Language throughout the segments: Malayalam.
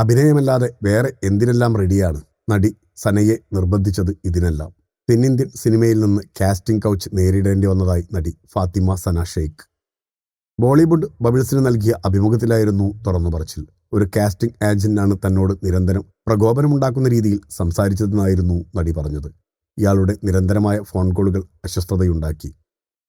അഭിനയമല്ലാതെ വേറെ എന്തിനെല്ലാം റെഡിയാണ് നടി സനയെ നിർബന്ധിച്ചത് ഇതിനെല്ലാം. തെന്നിന്ത്യൻ സിനിമയിൽ നിന്ന് കാസ്റ്റിംഗ് കൗച്ച് നേരിടേണ്ടി വന്നതായി നടി ഫാത്തിമ സന ഷെയ്ഖ് ബോളിവുഡ് ബബിൾസിന് നൽകിയ അഭിമുഖത്തിലായിരുന്നു തുറന്നു പറച്ചിൽ. ഒരു കാസ്റ്റിംഗ് ഏജന്റാണ് തന്നോട് നിരന്തരം പ്രകോപനമുണ്ടാക്കുന്ന രീതിയിൽ സംസാരിച്ചതെന്നായിരുന്നു നടി പറഞ്ഞത്. ഇയാളുടെ നിരന്തരമായ ഫോൺ കോളുകൾ അസ്വസ്ഥതയുണ്ടാക്കി.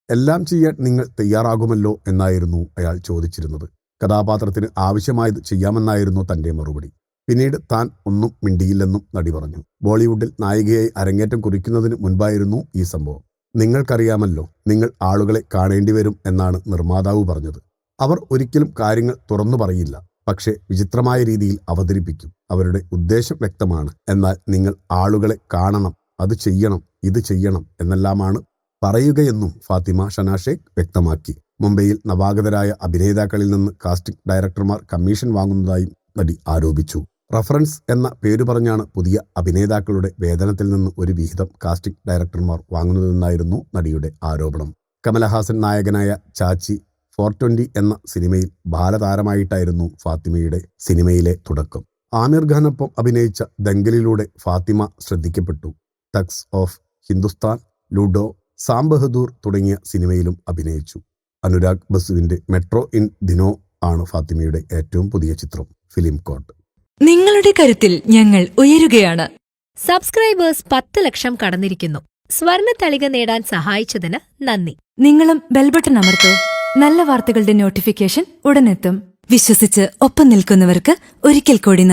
എല്ലാം ചെയ്യാൻ നിങ്ങൾ തയ്യാറാകുമല്ലോ എന്നായിരുന്നു അയാൾ ചോദിച്ചിരുന്നത്. കഥാപാത്രത്തിന് ആവശ്യമായത് ചെയ്യാമെന്നായിരുന്നു തന്റെ മറുപടി. പിന്നീട് താൻ ഒന്നും മിണ്ടിയില്ലെന്നും നടി പറഞ്ഞു. ബോളിവുഡിൽ നായികയായി അരങ്ങേറ്റം കുറിക്കുന്നതിന് മുൻപായിരുന്നു ഈ സംഭവം. നിങ്ങൾക്കറിയാമല്ലോ നിങ്ങൾ ആളുകളെ കാണേണ്ടി വരും എന്നാണ് നിർമ്മാതാവ് പറഞ്ഞത്. അവർ ഒരിക്കലും കാര്യങ്ങൾ തുറന്നു പറയില്ല പക്ഷേ വിചിത്രമായ രീതിയിൽ അവതരിപ്പിക്കും. അവരുടെ ഉദ്ദേശം വ്യക്തമാണ്. എന്നാൽ നിങ്ങൾ ആളുകളെ കാണണം അത് ചെയ്യണം ഇത് ചെയ്യണം എന്നെല്ലാമാണ് പറയുകയെന്നും ഫാത്തിമ ഷനാഷേഖ് വ്യക്തമാക്കി. മുംബൈയിൽ നവാഗതരായ അഭിനേതാക്കളിൽ നിന്ന് കാസ്റ്റിംഗ് ഡയറക്ടർമാർ കമ്മീഷൻ വാങ്ങുന്നതായും നടി ആരോപിച്ചു. റഫറൻസ് എന്ന പേരു പറഞ്ഞാണ് പുതിയ അഭിനേതാക്കളുടെ വേതനത്തിൽ നിന്ന് ഒരു വിഹിതം കാസ്റ്റിംഗ് ഡയറക്ടർമാർ വാങ്ങുന്നതെന്നായിരുന്നു നടിയുടെ ആരോപണം. കമലഹാസൻ നായകനായ ചാച്ചി ഫോർ ട്വന്റി എന്ന സിനിമയിൽ ബാലതാരമായിട്ടായിരുന്നു ഫാത്തിമയുടെ സിനിമയിലെ തുടക്കം. ആമിർ ഖാനൊപ്പം അഭിനയിച്ച ദങ്കലിലൂടെ ഫാത്തിമ ശ്രദ്ധിക്കപ്പെട്ടു. Thugs of Hindustan Ludo Sam Bahadur തുടങ്ങിയ സിനിമയിലും അഭിനയിച്ചു. അനുരാഗ് ബസുവിന്റെ മെട്രോ ഇൻ ദിനോ ആണ് ഫാത്തിമയുടെ ഏറ്റവും പുതിയ ചിത്രം ഫിലിം കോട്ട്. നിങ്ങളുടെ കരുത്തിൽ ഞങ്ങൾ ഉയരുകയാണ്. സബ്സ്ക്രൈബേഴ്സ് പത്ത് ലക്ഷം കടന്നിരിക്കുന്നു. സ്വർണ തളിക നേടാൻ സഹായിച്ചതിന് നന്ദി. നിങ്ങളും ബെൽബട്ടൺ അമർത്തോ. നല്ല വാർത്തകളുടെ നോട്ടിഫിക്കേഷൻ ഉടനെത്തും. വിശ്വസിച്ച് ഒപ്പം നിൽക്കുന്നവർക്ക് ഒരിക്കൽ കൂടി നന്ദി.